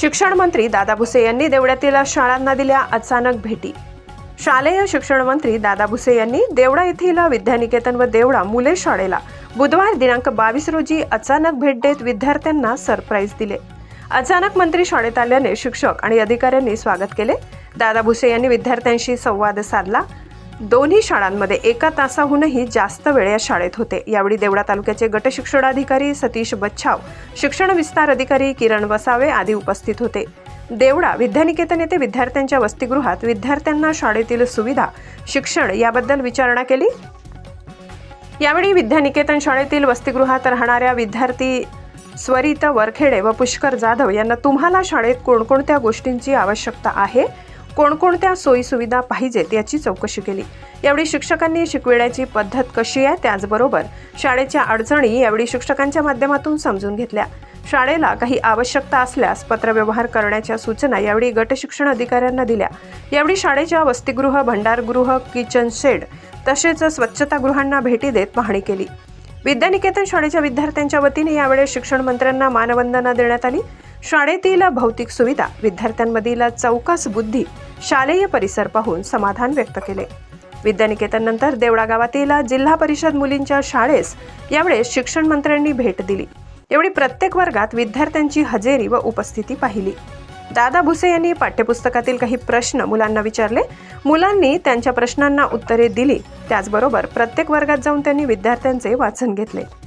शिक्षण मंत्री दादा भुसे यांनी देवड्यातील शाळांना दिल्या अचानक भेटी. शालेय शिक्षण मंत्री दादा भुसे यांनी देवडा येथील विद्यानिकेतन व देवडा मुले शाळेला बुधवार दिनांक बावीस रोजी अचानक भेट देत विद्यार्थ्यांना सरप्राईज दिले. अचानक मंत्री शाळेत आल्याने शिक्षक आणि अधिकाऱ्यांनी स्वागत केले. दादा भुसे यांनी विद्यार्थ्यांशी संवाद साधला. दोन्ही शाळांमध्ये एका तासाहूनही जास्त वेळ या शाळेत होते. यावेळी देवळा तालुक्याचे गट शिक्षणाधिकारी सतीश बच्छाव शिक्षण विस्तार अधिकारी किरण वसावे आदी उपस्थित होते. देवळा विद्यानिकेतन येथे विद्यार्थ्यांच्या वसतिगृहात विद्यार्थ्यांना शाळेतील सुविधा शिक्षण याबद्दल विचारणा केली. यावेळी विद्यानिकेतन शाळेतील वसतिगृहात राहणाऱ्या विद्यार्थी स्वरित वरखेडे व पुष्कर जाधव यांना तुम्हाला शाळेत कोणकोणत्या गोष्टींची आवश्यकता आहे? कोणकोणत्या सोयीसुविधा पाहिजेत याची चौकशी केली. यावेळी शिक्षकांनी शिकविण्याची पद्धत कशी आहे त्याचबरोबर शाळेच्या अडचणी यावेळी शिक्षकांच्या माध्यमातून समजून घेतल्या. शाळेला काही आवश्यकता असल्यास पत्रव्यवहार करण्याच्या सूचना यावेळी गट शिक्षण अधिकाऱ्यांना दिल्या. यावेळी शाळेच्या वसतिगृह भंडारगृह किचन शेड तसेच स्वच्छतागृहांना भेटी देत पाहणी केली. विद्यानिकेतन शाळेच्या विद्यार्थ्यांच्या वतीने यावेळी शिक्षण मंत्र्यांना मानवंदना देण्यात आली. शाळेतील भौतिक सुविधा विद्यार्थ्यांमधील चौकस बुद्धी शालेय परिसर पाहून समाधान व्यक्त केले. विद्यानिकेतनंतर देवडा देवळा गावातील जिल्हा परिषद मुलींच्या शाळेस यावेळेस शिक्षण मंत्र्यांनी भेट दिली. यावेळी प्रत्येक वर्गात विद्यार्थ्यांची हजेरी व उपस्थिती पाहिली. दादा भुसे यांनी पाठ्यपुस्तकातील काही प्रश्न मुलांना विचारले. मुलांनी त्यांच्या प्रश्नांना उत्तरे दिली. त्याचबरोबर प्रत्येक वर्गात जाऊन त्यांनी विद्यार्थ्यांचे वाचन घेतले.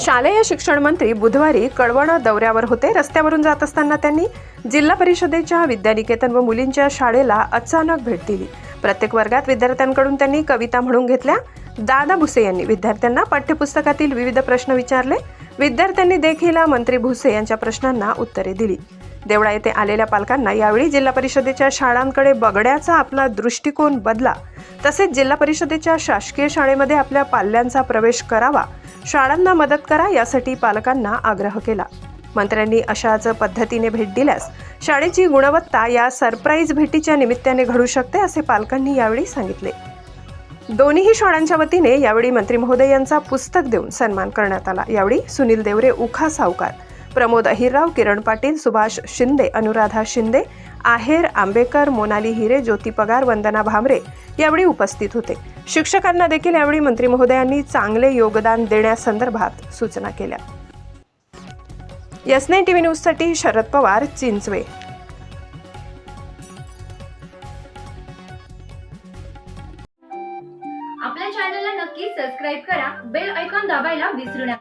शालेय शिक्षण मंत्री बुधवारी कळवण दौऱ्यावर होते. रस्त्यावरून जात असताना त्यांनी जिल्हा परिषदेच्या विद्यानिकेतन व मुलींच्या शाळेला अचानक भेट दिली. प्रत्येक वर्गात विद्यार्थ्यांकडून त्यांनी कविता म्हणून घेतल्या. दादा भुसे यांनी विद्यार्थ्यांना पाठ्यपुस्तकातील विविध प्रश्न विचारले. विद्यार्थ्यांनी देखील मंत्री भुसे यांच्या प्रश्नांना उत्तरे दिली. देवळा येथे आलेल्या पालकांना यावेळी जिल्हा परिषदेच्या शाळांकडे बघण्याचा आपला दृष्टिकोन बदला. तसेच जिल्हा परिषदेच्या शासकीय शाळेमध्ये आपल्या पाल्यांचा प्रवेश करावा. शाळांना मदत करा यासाठी पालकांना आग्रह केला. मंत्र्यांनी अशाच पद्धतीने भेट दिल्यास शाळेची गुणवत्ता या सरप्राईज भेटीच्या निमित्ताने घडू शकते असे पालकांनी यावेळी सांगितले. दोन्ही शाळांच्या वतीने यावेळी मंत्री महोदय यांचा पुस्तक देऊन सन्मान करण्यात आला. यावेळी सुनील देवरे उखा सावकार प्रमोद अहिरराव किरण पाटील सुभाष शिंदे अनुराधा शिंदे आहेर आंबेकर मोनाली हिरे ज्योती पगार वंदना भामरे यावेळी उपस्थित होते. शिक्षकांना देखील यावेळी मंत्री महोदयांनी चांगले योगदान देण्यासंदर्भात सूचना केल्या. यसने टीव्ही न्यूजसाठी शरद पवार चिंचवे. आपल्या चॅनलला नक्की सबस्क्राईब करा. बेल ऐकॉन दाबायला विसरू नका.